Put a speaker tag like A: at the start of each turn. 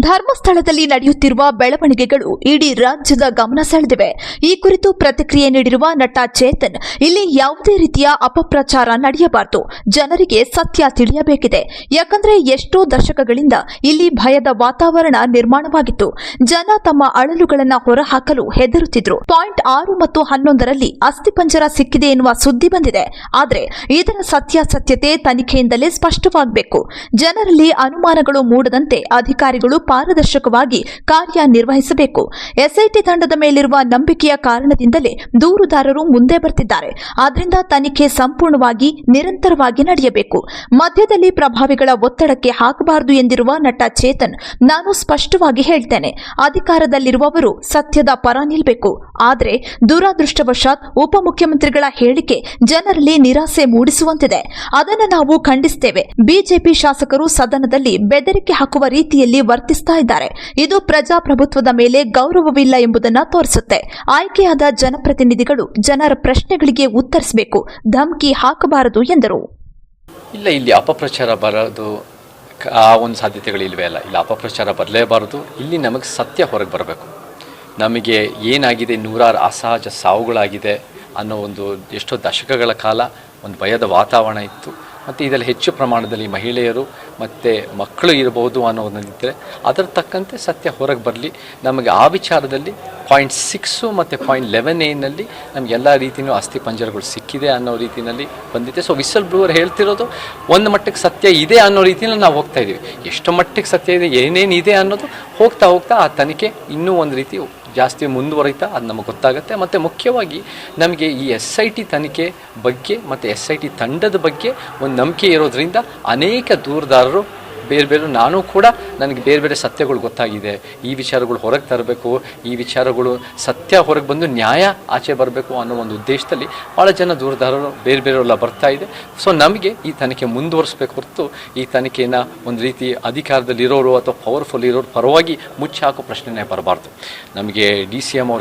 A: ಧರ್ಮಸ್ಥಳದಲ್ಲಿ ನಡೆಯುತ್ತಿರುವ ಬೆಳವಣಿಗೆಗಳು ಇಡೀ ರಾಜ್ಯದ ಗಮನ ಸೆಳೆದಿವೆ. ಈ ಕುರಿತು ಪ್ರತಿಕ್ರಿಯೆ ನೀಡಿರುವ ನಟ ಚೇತನ್, ಇಲ್ಲಿ ಯಾವುದೇ ರೀತಿಯ ಅಪಪ್ರಚಾರ ನಡೆಯಬಾರದು. ಜನರಿಗೆ ಸತ್ಯ ತಿಳಿಯಬೇಕಿದೆ. ಯಾಕಂದ್ರೆ ಎಷ್ಟೋ ದಶಕಗಳಿಂದ ಇಲ್ಲಿ ಭಯದ ವಾತಾವರಣ ನಿರ್ಮಾಣವಾಗಿತ್ತು. ಜನ ತಮ್ಮ ಅಳಲುಗಳನ್ನು ಹೊರಹಾಕಲು ಹೆದರುತ್ತಿದ್ರು. ಪಾಯಿಂಟ್ ಆರು ಮತ್ತು ಹನ್ನೊಂದರಲ್ಲಿ ಅಸ್ಥಿಪಂಜರ ಸಿಕ್ಕಿದೆ ಎನ್ನುವ ಸುದ್ದಿ ಬಂದಿದೆ. ಆದರೆ ಇದರ ಸತ್ಯಾಸತ್ಯತೆ ತನಿಖೆಯಿಂದಲೇ ಸ್ಪಷ್ಟವಾಗಬೇಕು. ಜನರಲ್ಲಿ ಅನುಮಾನಗಳು ಮೂಡದಂತೆ ಅಧಿಕಾರಿಗಳು ಪಾರದರ್ಶಕವಾಗಿ ಕಾರ್ಯನಿರ್ವಹಿಸಬೇಕು. ಎಸ್ಐಟಿ ತಂಡದ ಮೇಲಿರುವ ನಂಬಿಕೆಯ ಕಾರಣದಿಂದಲೇ ದೂರುದಾರರು ಮುಂದೆ ಬರ್ತಿದ್ದಾರೆ. ಆದ್ದರಿಂದ ತನಿಖೆ ಸಂಪೂರ್ಣವಾಗಿ ನಿರಂತರವಾಗಿ ನಡೆಯಬೇಕು. ಮಧ್ಯದಲ್ಲಿ ಪ್ರಭಾವಿಗಳ ಒತ್ತಡಕ್ಕೆ ಹಾಕಬಾರದು ಎಂದಿರುವ ನಟ ಚೇತನ್, ನಾನು ಸ್ಪಷ್ಟವಾಗಿ ಹೇಳ್ತೇನೆ. ಅಧಿಕಾರದಲ್ಲಿರುವವರು ಸತ್ಯದ ಪರ ನಿಲ್ಬೇಕು. ಆದರೆ ದುರಾದೃಷ್ಟವಶಾತ್ ಉಪಮುಖ್ಯಮಂತ್ರಿಗಳ ಹೇಳಿಕೆ ಜನರಲ್ಲಿ ನಿರಾಸೆ ಮೂಡಿಸುವಂತಿದೆ. ಅದನ್ನು ನಾವು ಖಂಡಿಸುತ್ತೇವೆ ಬಿಜೆಪಿ ಶಾಸಕರು ಸದನದಲ್ಲಿ ಬೆದರಿಕೆ ಹಾಕುವ ರೀತಿಯಲ್ಲಿ ವರ್ತಿಸ್ತಾ ಇದ್ದಾರೆ. ಇದು ಪ್ರಜಾಪ್ರಭುತ್ವದ ಮೇಲೆ ಗೌರವವಿಲ್ಲ ಎಂಬುದನ್ನು ತೋರಿಸುತ್ತೆ. ಆಯ್ಕೆಯಾದ ಜನಪ್ರತಿನಿಧಿಗಳು ಜನರ ಪ್ರಶ್ನೆಗಳಿಗೆ ಉತ್ತರಿಸಬೇಕು. ಧಮಕಿ ಹಾಕಬಾರದು ಎಂದರು.
B: ಇಲ್ಲ, ಇಲ್ಲಿ ಅಪಪ್ರಚಾರ ಬರೋದು ಆ ಒಂದು ಸಾಧ್ಯತೆಗಳಿಲ್ವೇ ಅಲ್ಲ. ಇಲ್ಲಿ ಅಪಪ್ರಚಾರ ಬರಲೇಬಾರದು. ಇಲ್ಲಿ ನಮಗೆ ಸತ್ಯ ಹೊರಗೆ ಬರಬೇಕು. ನಮಗೆ ಏನಾಗಿದೆ, ನೂರಾರು ಅಸಹಜ ಸಾವುಗಳಾಗಿದೆ ಅನ್ನೋ ಒಂದು ಎಷ್ಟೋ ದಶಕಗಳ ಕಾಲ ಒಂದು ಭಯದ ವಾತಾವರಣ ಇತ್ತು. ಮತ್ತು ಇದರಲ್ಲಿ ಹೆಚ್ಚು ಪ್ರಮಾಣದಲ್ಲಿ ಮಹಿಳೆಯರು ಮತ್ತು ಮಕ್ಕಳು ಇರಬಹುದು ಅನ್ನೋದನ್ನಿದ್ದರೆ ಅದರ ತಕ್ಕಂತೆ ಸತ್ಯ ಹೊರಗೆ ಬರಲಿ. ನಮಗೆ ಆ ವಿಚಾರದಲ್ಲಿ ಪಾಯಿಂಟ್ ಸಿಕ್ಸು ಮತ್ತು ಪಾಯಿಂಟ್ ಲೆವೆನ್ ಏನಲ್ಲಿ ನಮ್ಗೆ ಎಲ್ಲ ರೀತಿಯೂ ಅಸ್ಥಿ ಪಂಜರಗಳು ಸಿಕ್ಕಿದೆ ಅನ್ನೋ ರೀತಿಯಲ್ಲಿ ಬಂದಿದೆ. ಸೊ ವಿಸಲ್ ಬ್ಲೂವರ್ ಹೇಳ್ತಿರೋದು ಒಂದು ಮಟ್ಟಕ್ಕೆ ಸತ್ಯ ಇದೆ ಅನ್ನೋ ರೀತಿಯಲ್ಲಿ ನಾವು ಹೋಗ್ತಾ ಇದ್ದೀವಿ. ಎಷ್ಟು ಮಟ್ಟಿಗೆ ಸತ್ಯ ಇದೆ, ಏನೇನಿದೆ ಅನ್ನೋದು ಹೋಗ್ತಾ ಹೋಗ್ತಾ ಆ ತನಿಖೆ ಇನ್ನೂ ಒಂದು ರೀತಿ ಜಾಸ್ತಿ ಮುಂದುವರಿತಾ ಅದು ನಮಗೆ ಗೊತ್ತಾಗುತ್ತೆ. ಮತ್ತು ಮುಖ್ಯವಾಗಿ ನಮಗೆ ಈ ಎಸ್ ಐ ಟಿ ತನಿಖೆ ಬಗ್ಗೆ ಮತ್ತು ಎಸ್ ಐ ಟಿ ತಂಡದ ಬಗ್ಗೆ ಒಂದು ನಂಬಿಕೆ ಇರೋದ್ರಿಂದ ಅನೇಕ ದೂರದಾರರು ಬೇರೆ ಬೇರೆ ನಾನು ಕೂಡ ನನಗೆ ಬೇರೆ ಬೇರೆ ಸತ್ಯಗಳು ಗೊತ್ತಾಗಿದೆ. ಈ ವಿಚಾರಗಳು ಹೊರಗೆ ತರಬೇಕು, ಈ ವಿಚಾರಗಳು ಸತ್ಯ ಹೊರಗೆ ಬಂದು ನ್ಯಾಯ ಆಚೆ ಬರಬೇಕು ಅನ್ನೋ ಒಂದು ಉದ್ದೇಶದಲ್ಲಿ ಭಾಳ ಜನ ದೂರದಾರರು ಬೇರೆ ಬೇರೆಲ್ಲ ಬರ್ತಾ ಇದೆ. ಸೊ ನಮಗೆ ಈ ತನಿಖೆ ಮುಂದುವರಿಸಬೇಕು ಹೊರತು ಈ ತನಿಖೆಯನ್ನು ಒಂದು ರೀತಿ ಅಧಿಕಾರದಲ್ಲಿರೋರು ಅಥವಾ ಪವರ್ಫುಲ್ ಇರೋರು ಪರವಾಗಿ ಮುಚ್ಚಿ ಹಾಕೋ ಪ್ರಶ್ನೆನೇ ಬರಬಾರ್ದು. ನಮಗೆ ಡಿ ಸಿ ಎಂ ಅವರು